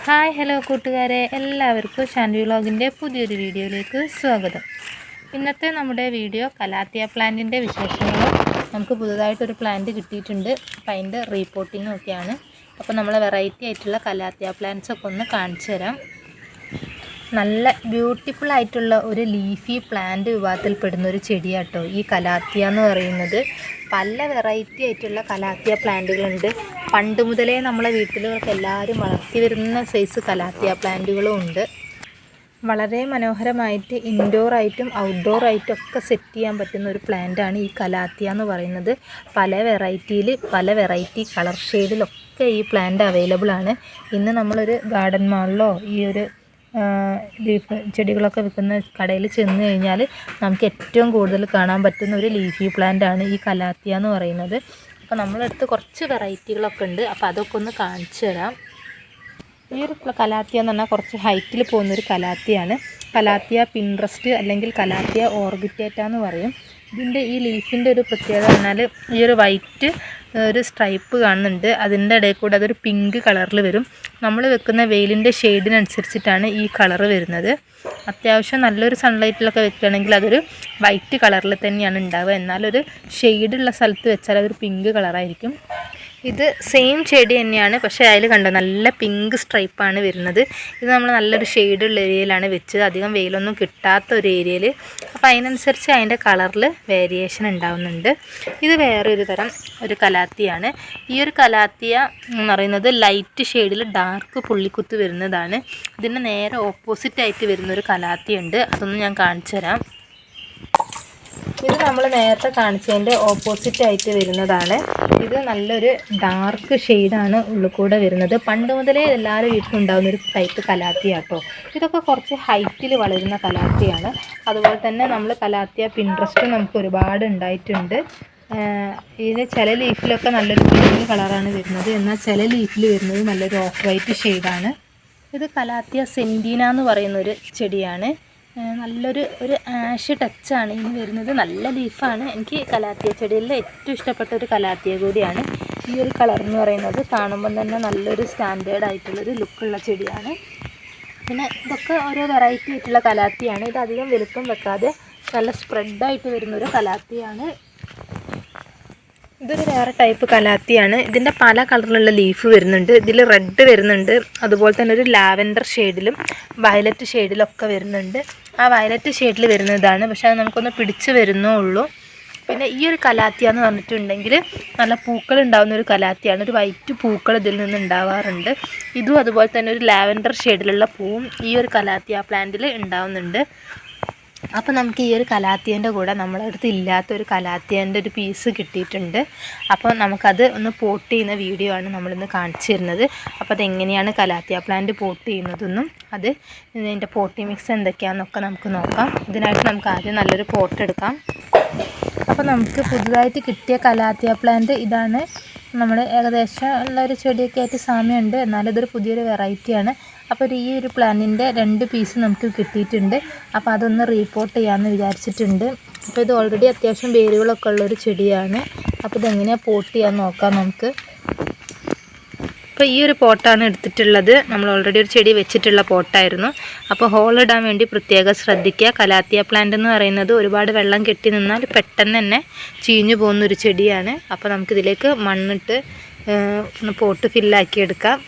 Hi hello കൂട്ടുകാരെ. എല്ലാവർക്കും ഷാൻവി വ്ളോഗിന്റെ പുതിയൊരു വീഡിയോയിലേക്ക് സ്വാഗതം. ഇന്നത്തെ നമ്മുടെ വീഡിയോ കലാത്തിയ പ്ലാന്റിന്റെ വിശേഷങ്ങളും. നമുക്ക് പുതുതായിട്ടൊരു പ്ലാന്റ് കിട്ടിയിട്ടുണ്ട്. അപ്പം അതിന്റെ റീപ്പോർട്ടിങ്ങും ഒക്കെയാണ്. അപ്പോൾ നമ്മൾ വെറൈറ്റി ആയിട്ടുള്ള കലാത്തിയ പ്ലാന്റ്സൊക്കെ ഒന്ന് കാണിച്ചു തരാം നല്ല ബ്യൂട്ടിഫുൾ ആയിട്ടുള്ള ഒരു ലീഫി പ്ലാന്റ് വിഭാഗത്തിൽപ്പെടുന്ന ഒരു ചെടിയാട്ടോ. ഈ കലാത്തിയ എന്ന് പറയുന്നത് പല വെറൈറ്റി ആയിട്ടുള്ള കലാത്തിയ പ്ലാന്റുകളുണ്ട് പണ്ട് മുതലേ നമ്മളെ വീട്ടിലൊക്കെ എല്ലാവരും വളർത്തി വരുന്ന സൈസ് കലാത്തിയ പ്ലാന്റുകളും ഉണ്ട്. വളരെ മനോഹരമായിട്ട് ഇൻഡോർ ആയിട്ടും ഔട്ട്ഡോർ ആയിട്ടും ഒക്കെ സെറ്റ് ചെയ്യാൻ പറ്റുന്ന ഒരു പ്ലാന്റാണ് ഈ കലാത്തിയ എന്ന് പറയുന്നത്. പല വെറൈറ്റിയിൽ പല വെറൈറ്റി കളർ ഷെയ്ഡിലൊക്കെ ഈ പ്ലാന്റ് അവൈലബിൾ ആണ്. ഇന്ന് നമ്മളൊരു ഗാർഡൻ മാളിലോ ഈ ഒരു ലീഫ് ചെടികളൊക്കെ വിൽക്കുന്ന കടയിൽ ചെന്ന് കഴിഞ്ഞാൽ നമുക്ക് ഏറ്റവും കൂടുതൽ കാണാൻ പറ്റുന്ന ഒരു ലീഫി പ്ലാന്റ് ആണ് ഈ കലാത്തിയ എന്ന് പറയുന്നത്. അപ്പോൾ നമ്മളടുത്ത് കുറച്ച് വെറൈറ്റികളൊക്കെ ഉണ്ട്. അപ്പോൾ അതൊക്കെ ഒന്ന് കാണിച്ചു തരാം. ഈ ഒരു കലാത്തിയ എന്ന് പറഞ്ഞാൽ കുറച്ച് ഹൈറ്റിൽ പോകുന്നൊരു കലാത്തിയാണ്. കലാത്തിയ പിൻട്രസ്റ്റ് അല്ലെങ്കിൽ കലാത്തിയ ഓർബിറ്റേറ്റ എന്ന് പറയും. ഇതിന്റെ ഈ ലീഫിന്റെ ഒരു പ്രത്യേകത പറഞ്ഞാൽ ഈ ഒരു വൈറ്റ് ഒരു സ്ട്രൈപ്പ് കാണുന്നുണ്ട്. അതിന്റെ ഇടയിൽ കൂടെ അതൊരു പിങ്ക് കളറിൽ വരും. നമ്മൾ വെക്കുന്ന വെയിലിന്റെ ഷെയ്ഡിനനുസരിച്ചിട്ടാണ് ഈ കളർ വരുന്നത്. അത്യാവശ്യം നല്ലൊരു സൺലൈറ്റിലൊക്കെ വെക്കുകയാണെങ്കിൽ അതൊരു വൈറ്റ് കളറിൽ തന്നെയാണ് ഉണ്ടാവുക. എന്നാലൊരു ഷെയ്ഡുള്ള സ്ഥലത്ത് വെച്ചാൽ അതൊരു പിങ്ക് കളറായിരിക്കും ഇത് സെയിം ചെടി തന്നെയാണ്. പക്ഷേ അതിൽ കണ്ടോ നല്ല പിങ്ക് സ്ട്രൈപ്പാണ് വരുന്നത്. ഇത് നമ്മൾ നല്ലൊരു ഷെയ്ഡുള്ള ഏരിയയിലാണ് വെച്ചത്. അധികം വെയിലൊന്നും കിട്ടാത്ത ഒരു ഏരിയയിൽ അപ്പോൾ അതിനനുസരിച്ച് അതിന്റെ കളറിൽ വേരിയേഷൻ ഉണ്ടാവുന്നുണ്ട്. ഇത് വേറൊരു തരം ഒരു കലാത്തിയാണ്. ഈ ഒരു കലാത്തിയ എന്ന് പറയുന്നത് ലൈറ്റ് ഷെയ്ഡിൽ ഡാർക്ക് പുള്ളിക്കുത്ത് വരുന്നതാണ്. ഇതിന്റെ നേരെ ഓപ്പോസിറ്റായിട്ട് വരുന്നൊരു കലാത്തിയുണ്ട്. അതൊന്ന് ഞാൻ കാണിച്ചു തരാം ഇത് നമ്മൾ നേരത്തെ കാണിച്ചതിന്റെ ഓപ്പോസിറ്റ് ആയിട്ട് വരുന്നതാണ്. ഇത് നല്ലൊരു ഡാർക്ക് ഷെയ്ഡാണ് ഉള്ളിൽ കൂടെ വരുന്നത്. പണ്ട് മുതലേ എല്ലാവരും വീട്ടിലുണ്ടാകുന്ന ഒരു ടൈപ്പ് കലാത്തിയാട്ടോ ഇതൊക്കെ കുറച്ച് ഹൈറ്റിൽ വളരുന്ന കലാത്തിയാണ്. അതുപോലെ തന്നെ നമ്മൾ കലാത്തിയ പിൻട്രസ്റ്റ് നമുക്ക് ഒരുപാട് ഉണ്ടായിട്ടുണ്ട്. ഇതിന് ചില ലീഫിലൊക്കെ നല്ലൊരു ഗ്രീൻ കളറാണ് വരുന്നത്. എന്നാൽ ചില ലീഫിൽ വരുന്നത് നല്ലൊരു ഓഫ് വൈറ്റ് ഷെയ്ഡാണ് ഇത് കലാത്തിയ സെന്റീന എന്ന് പറയുന്നൊരു ചെടിയാണ്. നല്ലൊരു ഒരു ആഷ് ടച്ചാണ് ഇനി വരുന്നത്. നല്ല ലീഫാണ്. എനിക്ക് കലാത്തിയ ചെടിയിൽ ഏറ്റവും ഇഷ്ടപ്പെട്ട ഒരു കലാത്തിയ കൂടിയാണ്. ഈ ഒരു കളർ എന്ന് പറയുന്നത് കാണുമ്പം തന്നെ നല്ലൊരു സ്റ്റാൻഡേർഡ് ആയിട്ടുള്ളൊരു ലുക്കുള്ള ചെടിയാണ്. പിന്നെ ഇതൊക്കെ ഓരോ വെറൈറ്റി ആയിട്ടുള്ള കലാത്തിയാണ്. ഇത് അധികം വലുപ്പം വെക്കാതെ നല്ല സ്പ്രെഡായിട്ട് വരുന്നൊരു കലാത്തിയാണ്. ഇതൊരു വേറെ ടൈപ്പ് കലാത്തിയാണ്. ഇതിന്റെ പല കളറിലുള്ള ലീഫ് വരുന്നുണ്ട്. ഇതിൽ റെഡ് വരുന്നുണ്ട്. അതുപോലെ തന്നെ ഒരു ലാവൻഡർ ഷെയ്ഡിലും വയലറ്റ് ഷെയ്ഡിലൊക്കെ വരുന്നുണ്ട്. ആ വയലറ്റ് ഷെയ്ഡിൽ വരുന്നതാണ്. പക്ഷെ അത് നമുക്കൊന്ന് പിടിച്ച് വരുന്നേ ഉള്ളൂ. പിന്നെ ഈ ഒരു കലാത്തിയ എന്ന് പറഞ്ഞിട്ടുണ്ടെങ്കിൽ നല്ല പൂക്കൾ ഉണ്ടാകുന്ന ഒരു കലാത്തിയാണ്. ഒരു വൈറ്റ് പൂക്കൾ ഇതിൽ നിന്ന് ഉണ്ടാവാറുണ്ട്. ഇതും അതുപോലെ തന്നെ ഒരു ലാവൻഡർ ഷെയ്ഡിലുള്ള പൂവും ഈ ഒരു കലാത്തിയ പ്ലാന്റിൽ ഉണ്ടാവുന്നുണ്ട്. അപ്പോൾ നമുക്ക് ഈ ഒരു കലാത്തിയന്റെ കൂടെ നമ്മളെ അടുത്ത് ഇല്ലാത്തൊരു കലാത്തിയന്റെ ഒരു പീസ് കിട്ടിയിട്ടുണ്ട്. അപ്പോൾ നമുക്കത് ഒന്ന് പോട്ട് ചെയ്യുന്ന വീഡിയോ ആണ് നമ്മളിന്ന് കാണിച്ചു തരുന്നത്. അപ്പോൾ അതെങ്ങനെയാണ് കലാത്തിയ പ്ലാന്റ് പോട്ട് ചെയ്യുന്നതെന്നും അത് ഇതിന്റെ പോട്ടി മിക്സ് എന്തൊക്കെയാണെന്നൊക്കെ നമുക്ക് നോക്കാം. ഇതിനായിട്ട് നമുക്ക് ആദ്യം നല്ലൊരു പോട്ട് എടുക്കാം. അപ്പോൾ നമുക്ക് പുതുതായിട്ട് കിട്ടിയ കലാത്തിയ പ്ലാന്റ് ഇതാണ്. നമ്മൾ ഏകദേശം ഉള്ള ഒരു ചെടിയൊക്കെ ആയിട്ട് സാമ്യമുണ്ട്. എന്നാലും ഇതൊരു പുതിയൊരു വെറൈറ്റിയാണ് അപ്പോൾ ഈ ഒരു പ്ലാനിന്റെ രണ്ട് പീസ് നമുക്ക് കിട്ടിയിട്ടുണ്ട്. അപ്പോൾ അതൊന്ന് റീപോർട്ട് ചെയ്യാമെന്ന് വിചാരിച്ചിട്ടുണ്ട്. അപ്പോൾ ഇത് ഓൾറെഡി അത്യാവശ്യം വേരുകളൊക്കെ ഉള്ളൊരു ചെടിയാണ്. അപ്പോൾ ഇതെങ്ങനെയാണ് പോട്ട് ചെയ്യാൻ നോക്കാം നമുക്ക്. അപ്പോൾ ഈ ഒരു പോട്ടാണ് എടുത്തിട്ടുള്ളത്. നമ്മൾ ഓൾറെഡി ഒരു ചെടി വെച്ചിട്ടുള്ള പോട്ടായിരുന്നു. അപ്പോൾ ഹോൾ ഇടാൻ വേണ്ടി പ്രത്യേകം ശ്രദ്ധിക്കുക. കലാത്തിയ പ്ലാന്റ് എന്ന് പറയുന്നത് ഒരുപാട് വെള്ളം കെട്ടി നിന്നാൽ പെട്ടെന്ന് തന്നെ ചീഞ്ഞു പോകുന്ന ഒരു ചെടിയാണ്. അപ്പോൾ നമുക്കിതിലേക്ക് മണ്ണിട്ട് പോട്ട് ഫില്ലാക്കി എടുക്കാം.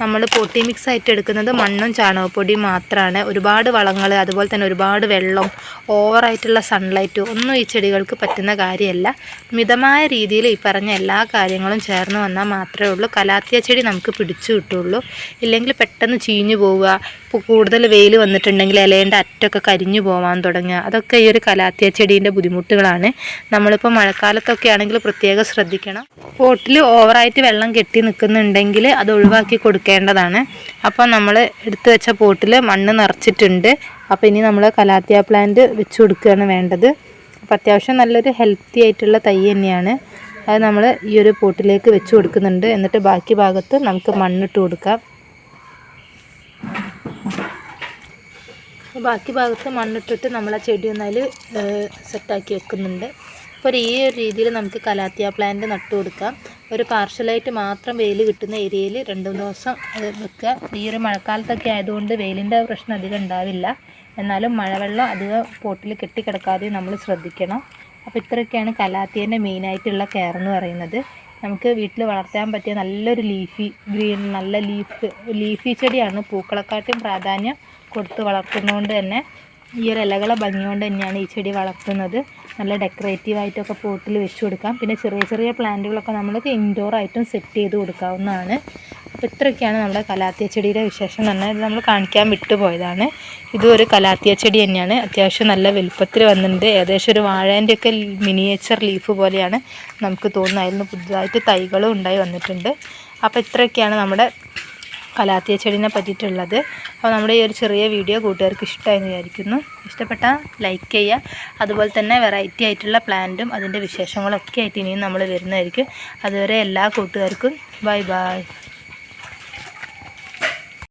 നമ്മൾ പൊട്ടി മിക്സ് ആയിട്ട് എടുക്കുന്നത് മണ്ണും ചാണകപ്പൊടിയും മാത്രമാണ് ഒരുപാട് വളങ്ങൾ അതുപോലെ തന്നെ ഒരുപാട് വെള്ളം ഓവറായിട്ടുള്ള സൺലൈറ്റ് ഒന്നും ഈ ചെടികൾക്ക് പറ്റുന്ന കാര്യമല്ല. മിതമായ രീതിയിൽ ഈ പറഞ്ഞ എല്ലാ കാര്യങ്ങളും ചേർന്ന് വന്നാൽ മാത്രമേ ഉള്ളൂ. കലാത്തിയ ചെടി നമുക്ക് പിടിച്ചു കിട്ടുള്ളൂ. ഇല്ലെങ്കിൽ പെട്ടെന്ന് ചീഞ്ഞു പോവുക ഇപ്പോൾ കൂടുതൽ വെയിൽ വന്നിട്ടുണ്ടെങ്കിൽ ഇലേന്റെ അറ്റൊക്കെ കരിഞ്ഞു പോവാൻ തുടങ്ങുക. അതൊക്കെ ഈ ഒരു കലാത്തിയ ചെടീന്റെ ബുദ്ധിമുട്ടുകളാണ്. നമ്മളിപ്പോൾ മഴക്കാലത്തൊക്കെ ആണെങ്കിൽ പ്രത്യേകം ശ്രദ്ധിക്കണം. പോട്ടിൽ ഓവറായിട്ട് വെള്ളം കെട്ടി നിൽക്കുന്നുണ്ടെങ്കിൽ അത് ഒഴിവാക്കി കൊടുക്കേണ്ടതാണ് അപ്പോൾ നമ്മൾ എടുത്തു വെച്ച പോട്ടിൽ മണ്ണ് നിറച്ചിട്ടുണ്ട്. അപ്പോൾ ഇനി നമ്മൾ കലാത്തിയ പ്ലാന്റ് വെച്ച് കൊടുക്കുകയാണ് വേണ്ടത്. അപ്പോൾ അത്യാവശ്യം നല്ലൊരു ഹെൽത്തി ആയിട്ടുള്ള തൈ തന്നെയാണ്. അത് നമ്മൾ ഈ ഒരു പോട്ടിലേക്ക് വെച്ച് കൊടുക്കുന്നുണ്ട്. എന്നിട്ട് ബാക്കി ഭാഗത്ത് നമുക്ക് മണ്ണിട്ട് കൊടുക്കാം. ബാക്കി ഭാഗത്ത് മണ്ണിട്ടിട്ട് നമ്മൾ ആ ചെടി ഒന്നതിൽ സെറ്റാക്കി വെക്കുന്നുണ്ട്. അപ്പോൾ ഈ ഒരു രീതിയിൽ നമുക്ക് കലാത്തിയ പ്ലാന്റ് നട്ടു കൊടുക്കാം. ഒരു പാർഷ്യലായിട്ട് മാത്രം വെയിൽ കിട്ടുന്ന ഏരിയയിൽ രണ്ട് ദിവസം വെക്കുക. ഈ ഒരു മഴക്കാലത്തൊക്കെ ആയതുകൊണ്ട് വെയിലിന്റെ പ്രശ്നം അധികം ഉണ്ടാവില്ല. എന്നാലും മഴവെള്ളം അധികം പോട്ടിൽ കെട്ടിക്കിടക്കാതെ നമ്മൾ ശ്രദ്ധിക്കണം. അപ്പോൾ ഇത്രയൊക്കെയാണ് കലാത്തിയന്റെ മെയിനായിട്ടുള്ള കെയർ എന്ന് പറയുന്നത്. നമുക്ക് വീട്ടിൽ വളർത്താൻ പറ്റിയ നല്ലൊരു ലീഫി ഗ്രീൻ നല്ല ലീഫ് ലീഫി ചെടിയാണ്. പൂക്കളെക്കാട്ടും പ്രാധാന്യം കൊടുത്ത് വളർത്തുന്നതുകൊണ്ട് തന്നെ ഈ ഒരു ഇലകളെ ഭംഗി കൊണ്ട് തന്നെയാണ് ഈ ചെടി വളർത്തുന്നത്. നല്ല ഡെക്കറേറ്റീവ് ആയിട്ടൊക്കെ പോട്ടിൽ വെച്ച് കൊടുക്കാം. പിന്നെ ചെറിയ ചെറിയ പ്ലാന്റുകളൊക്കെ നമ്മൾക്ക് ഇൻഡോർ ആയിട്ടും സെറ്റ് ചെയ്ത് കൊടുക്കാവുന്നതാണ്. അപ്പോൾ ഇത്രയൊക്കെയാണ് നമ്മുടെ കലാത്തിയ ചെടിയുടെ വിശേഷം. തന്നെ നമ്മൾ കാണിക്കാൻ വിട്ടുപോയതാണ്. ഇതും ഒരു കലാത്തിയ ചെടി തന്നെയാണ്. അത്യാവശ്യം നല്ല വലുപ്പത്തിൽ വന്നിട്ടുണ്ട്. ഏകദേശം ഒരു വാഴേന്റെയൊക്കെ മിനിയേച്ചർ ലീഫ് പോലെയാണ് നമുക്ക് തോന്നുന്നത്. അതിൽ നിന്ന് പുതുതായിട്ട് തൈകളും ഉണ്ടായി വന്നിട്ടുണ്ട്. അപ്പോൾ ഇത്രയൊക്കെയാണ് നമ്മുടെ കലാത്തിയ ചെടീനെ പറ്റിയിട്ടുള്ളത്. അപ്പോൾ നമ്മുടെ ഈ ഒരു ചെറിയ വീഡിയോ കൂട്ടുകാർക്ക് ഇഷ്ടമായെന്ന് വിചാരിക്കുന്നു. ഇഷ്ടപ്പെട്ടാൽ ലൈക്ക് ചെയ്യുക. അതുപോലെ തന്നെ വെറൈറ്റി ആയിട്ടുള്ള പ്ലാന്റും അതിന്റെ വിശേഷങ്ങളൊക്കെ ആയിട്ട് ഇനിയും നമ്മൾ വരുന്നതായിരിക്കും. അതുവരെ എല്ലാ കൂട്ടുകാർക്കും ബൈ ബൈ